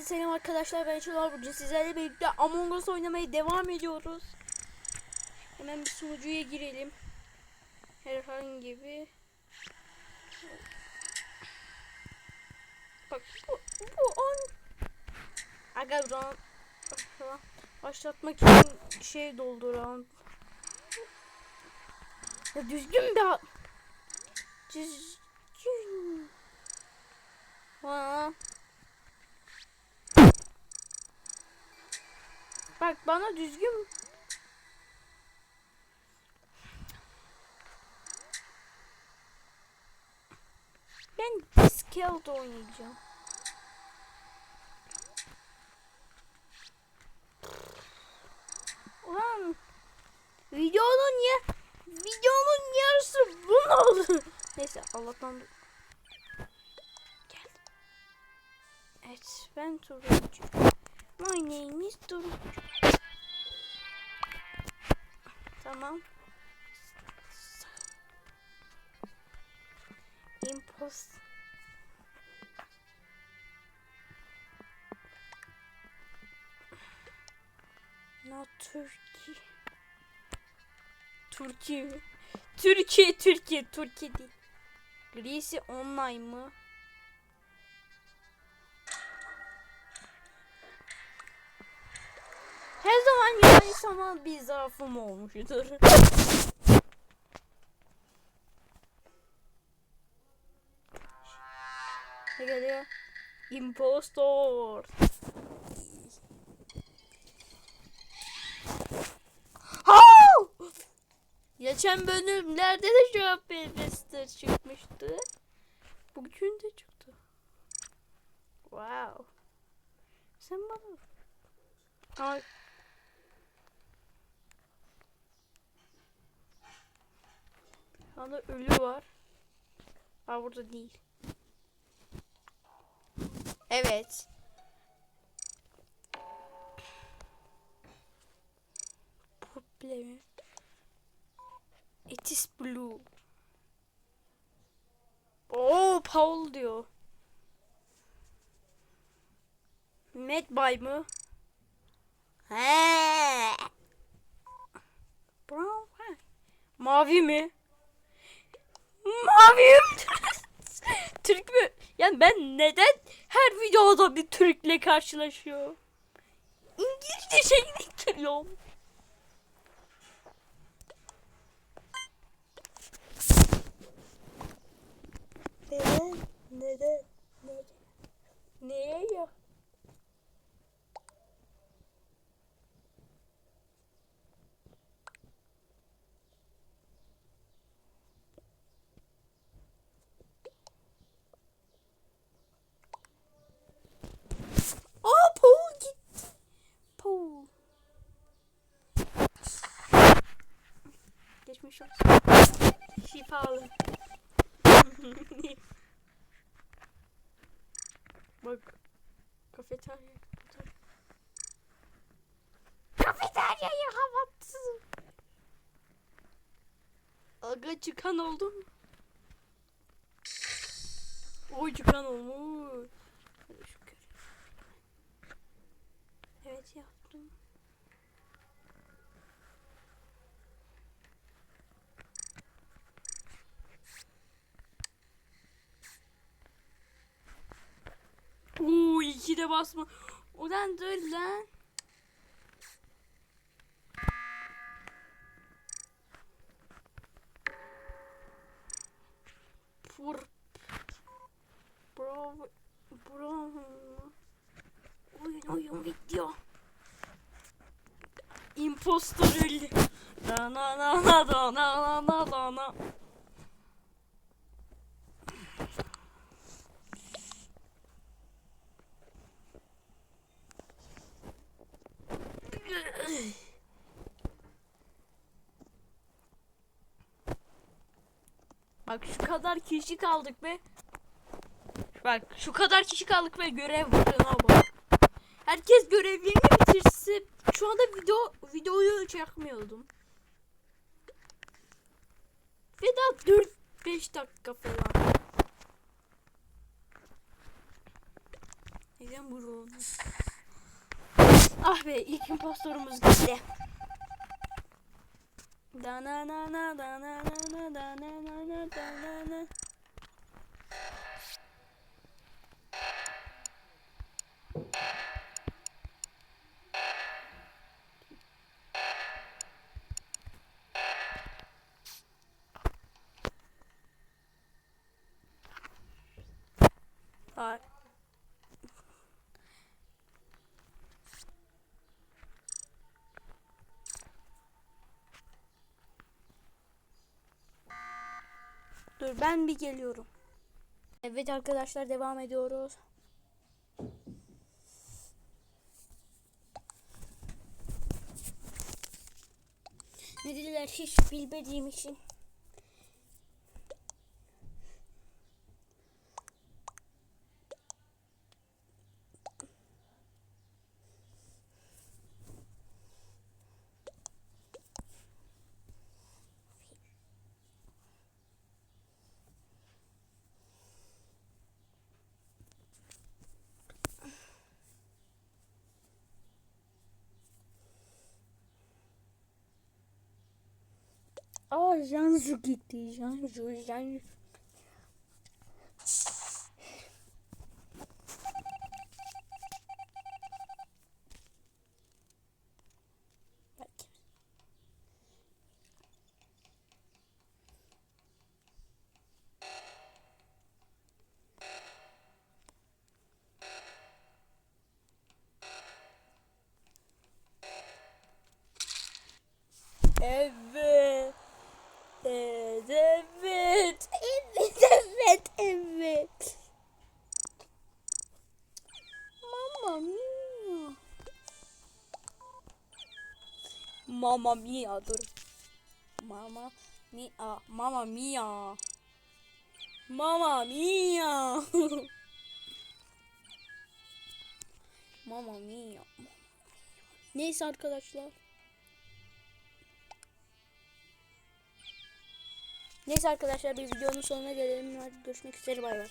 Herkese selam arkadaşlar ben Çınar Burcu sizlerle birlikte Among Us oynamaya devam ediyoruz. Hemen bir sunucuya girelim. Herhangi bir Bak bu, bu on Aga buradan başlatmak için şey dolduran ya düzgün bir ha- düzgün ha. Bak bana düzgün Ben Discount oynayacağım. Ulan videonun ya videonun yarısı bu oldu? Neyse Allah'tan Gel. Evet ben turuncu. My name is turuncu. Tamam. Impost. Not Turkey. Türkiye? Türkiye, Türkiye, Türkiye değil. Grisi online mı? Her zaman yani sana bir zaafım olmuştur. Ne geliyor? Impostor. Ha! Geçen bölümlerde de cevap Bester çıkmıştı. Bugün de çıktı. Wow. Sen bana... Ay. Hala ölü var. Aa burada değil. Evet. Problemi. It is blue. Oo Paul diyor. Mad Bay mı? He. Brown. Mavi mi? Mavi mi? Türk mü? Yani ben neden her videoda bir Türk'le karşılaşıyorum? İngilizce şey getiriyorum. Neden? Neden? Neden? Neye ya? Aa Paul gitti. Paul. Geçmiş olsun. Şifalı. Bak. Kafeterya. Kafeteryayı kapattım. Aga çıkan oldu mu? Oy çıkan olmuş. İki de basma. Ulan dur lan. Pur. Bro. Bro. Oyun oyun video. Impostor öldü. Na na na da na na na da na. Bak şu kadar kişi kaldık be. Bak şu kadar kişi kaldık ve görev varına bak. Herkes görevlerini bitirse şu anda video videoyu çekmiyordum. Ve daha 4-5 dakika falan. Neden bu Ah be ilk impostorumuz gitti. Da na na na da na na na da na na na da na na. Dur ben bir geliyorum. Evet arkadaşlar devam ediyoruz. Ne dediler hiç bilmediğim için. Aa Janju gitti. Janju, Janju. Evet, Mamma mia dur. Mama mia, mamma mia. Mamma mia. Mamma mia. Neyse arkadaşlar. Neyse arkadaşlar bir videonun sonuna gelelim. Görüşmek üzere bay bay.